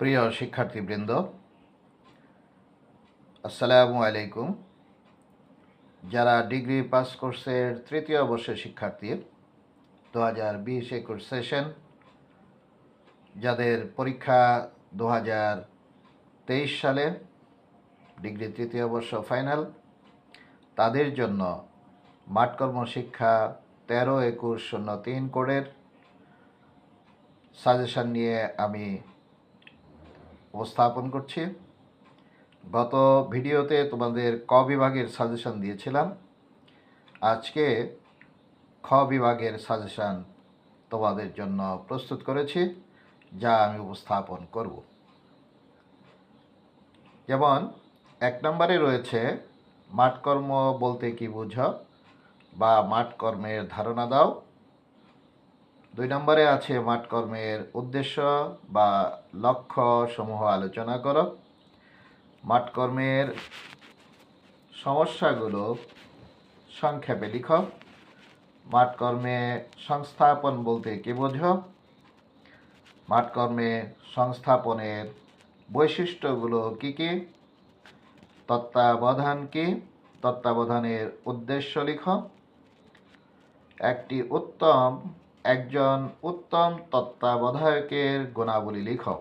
প্রিয় শিক্ষার্থীবৃন্দ, আসসালামু আলাইকুম। যারা ডিগ্রি পাস কোর্সের তৃতীয় বর্ষের শিক্ষার্থী, দু হাজার বিশ একুশ সেশন, যাদের পরীক্ষা দু হাজার তেইশ সালে, ডিগ্রি তৃতীয় বর্ষ ফাইনাল, তাদের জন্য মাঠকর্ম শিক্ষা তেরো একুশ শূন্য তিন কোডের সাজেশন নিয়ে আমি উপস্থাপন করছি। গত ভিডিওতে তোমাদের ক বিভাগের সাজেশান দিয়েছিলাম। আজকে খ বিভাগের সাজেশান তোমাদের জন্য প্রস্তুত করেছি, যা আমি উপস্থাপন করব। যেমন, এক নম্বরে রয়েছে, মাঠকর্ম বলতে কি বুঝো? বা মাঠকর্মের ধারণা দাও। দুই নম্বরে আছে মাঠকর্মের উদ্দেশ্য বা লক্ষ্য সমূহ আলোচনা করো। মাঠকর্মের সমস্যাগুলো সংক্ষেপে লিখো। মাঠকর্মে সংস্থাপন বলতে কি বোঝো? মাঠকর্মে সংস্থাপনের বৈশিষ্ট্যগুলো কি কি? তত্ত্বাবধান কি? তত্ত্বাবধানের উদ্দেশ্য লিখো। একটি উত্তম একজন উত্তম তত্ত্বাবধায়কের গুণাবলী লিখো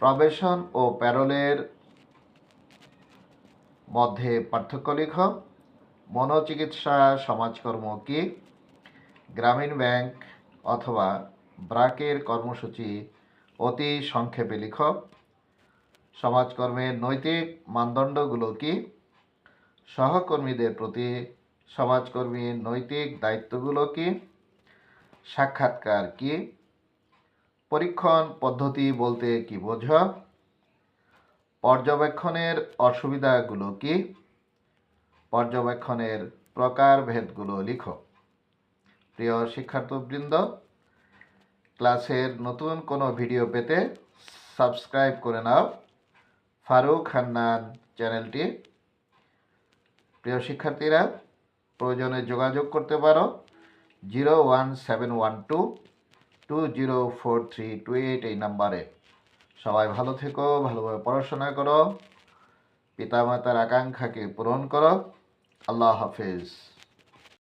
প্রবেশন ও প্যারোলের মধ্যে পার্থক্য লিখো। মনোচিকিৎসা, সমাজকর্ম কি? গ্রামীণ ব্যাংক অথবা ব্রাকের কর্মসূচি অতি সংক্ষেপে লিখো। সমাজকর্মের নৈতিক মানদণ্ডগুলো কি? সহকর্মীদের প্রতি সমাজকর্মীর নৈতিক দায়িত্বগুলো কি? সাক্ষাৎকার কি? পরীক্ষণ পদ্ধতি বলতে কি বোঝো? পর্যবেক্ষণের অসুবিধাগুলো কি? পর্যবেক্ষণের প্রকারভেদগুলো লিখো। প্রিয় শিক্ষার্থীবৃন্দ, ক্লাসের নতুন কোনো ভিডিও পেতে সাবস্ক্রাইব করে নাও ফারুক হান্নান চ্যানেলটি। প্রিয় শিক্ষার্থীরা, প্রয়োজনে যোগাযোগ করতে পারো। Zero one seven one two two zero four three two eight এই নাম্বারে। সবাই ভালো থেকো, ভালোভাবে পড়াশোনা করো পিতা মাতার আকাঙ্ক্ষাকে পূরণ করো। আল্লাহ হাফেজ।